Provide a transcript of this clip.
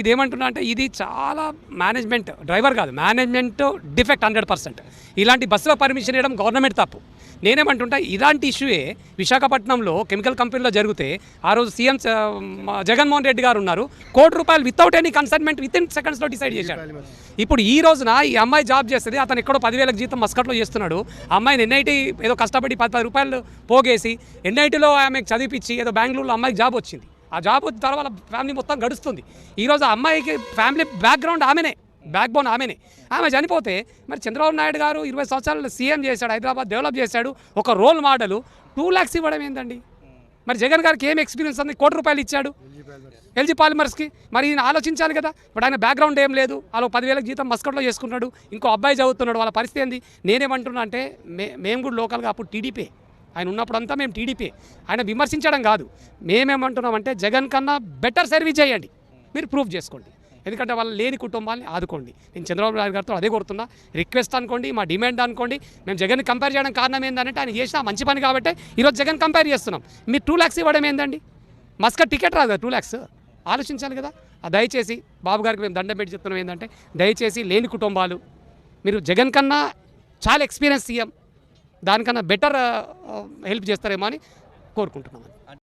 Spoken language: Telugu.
ఇది ఏమంటున్నా అంటే ఇది చాలా మేనేజ్మెంట్ డ్రైవర్ కాదు మేనేజ్మెంట్ డిఫెక్ట్ హండ్రెడ్ పర్సెంట్ ఇలాంటి బస్సులో పర్మిషన్ ఇవ్వడం గవర్నమెంట్ తప్పు. నేనేమంటుంటా ఇలాంటి ఇష్యూయే విశాఖపట్నంలో కెమికల్ కంపెనీలో జరిగితే ఆ రోజు సీఎం జగన్మోహన్ రెడ్డి గారు ఉన్నారు కోటి రూపాయలు without any consultment with in సెకండ్స్లో డిసైడ్ చేశాడు. ఇప్పుడు ఈ రోజున ఈ అమ్మాయి జాబ్ చేస్తుంది అతను ఎక్కడో పదివేలకు జీతం మస్కట్లో చేస్తున్నాడు అమ్మాయిని ఎన్ఐటి ఏదో కష్టపడి పది పది రూపాయలు పోగేసి ఎన్ఐటిలో ఆమెకు చదివిపించి ఏదో బెంగళూరులో అమ్మాయికి జాబ్ వచ్చింది. ఆ జాబ్ వచ్చిన తర్వాత వాళ్ళ ఫ్యామిలీ మొత్తం గడుస్తుంది. ఈరోజు ఆ అమ్మాయికి ఫ్యామిలీ బ్యాక్గ్రౌండ్ ఆమెనే బ్యాక్ బోన్ ఆమెనే. ఆమె చనిపోతే మరి చంద్రబాబు నాయుడు గారు ఇరవై సంవత్సరాలు సీఎం చేశాడు హైదరాబాద్ డెవలప్ చేశాడు ఒక రోల్ మోడల్ టూ ల్యాక్స్ ఇవ్వడం ఏంటండి మరి జగన్ గారికి ఏం ఎక్స్పీరియన్స్ ఉంది? కోటి రూపాయలు ఇచ్చాడు ఎల్జీ పాలిమర్స్కి. మరి ఈయన ఆలోచించాలి కదా. ఇప్పుడు ఆయన బ్యాక్గ్రౌండ్ ఏం లేదు. వాళ్ళు పదివేల జీతం మస్కట్లో చేసుకుంటున్నాడు. ఇంకో అబ్బాయి చదువుతున్నాడు. వాళ్ళ పరిస్థితి ఏంది? నేనేమంటున్నా అంటే మే మేము కూడా లోకల్గా అప్పుడు టీడీపీ ఆయన ఉన్నప్పుడంతా మేము టీడీపీ. ఆయన విమర్శించడం కాదు. మేమేమంటున్నామంటే జగన్ కన్నా బెటర్ సర్వీస్ చేయండి. మీరు ప్రూఫ్ చేసుకోండి. ఎందుకంటే వాళ్ళు లేని కుటుంబాన్ని ఆదుకోండి. నేను చంద్రబాబు నాయుడు గారితో అదే కోరుతున్నా. రిక్వెస్ట్ అనుకోండి మా డిమాండ్ అనుకోండి. మేము జగన్ కంపేర్ చేయడం కారణం ఏంటంటే ఆయన చేసిన మంచి పని కాబట్టి ఈరోజు జగన్ కంపేర్ చేస్తున్నాం. మీరు టూ ల్యాక్స్ ఇవ్వడం ఏందండి? మస్క టికెట్ రాదు టూ ల్యాక్స్ ఆలోచించాలి కదా. ఆ దయచేసి బాబు గారికి మేము దండం పెట్టి చెప్తున్నాం ఏంటంటే దయచేసి లేని కుటుంబాలు మీరు జగన్ కన్నా చాలా ఎక్స్పీరియన్స్ సీఎం. దానికన్నా బెటర్ హెల్ప్ చేస్తారేమో అని కోరుకుంటున్నాం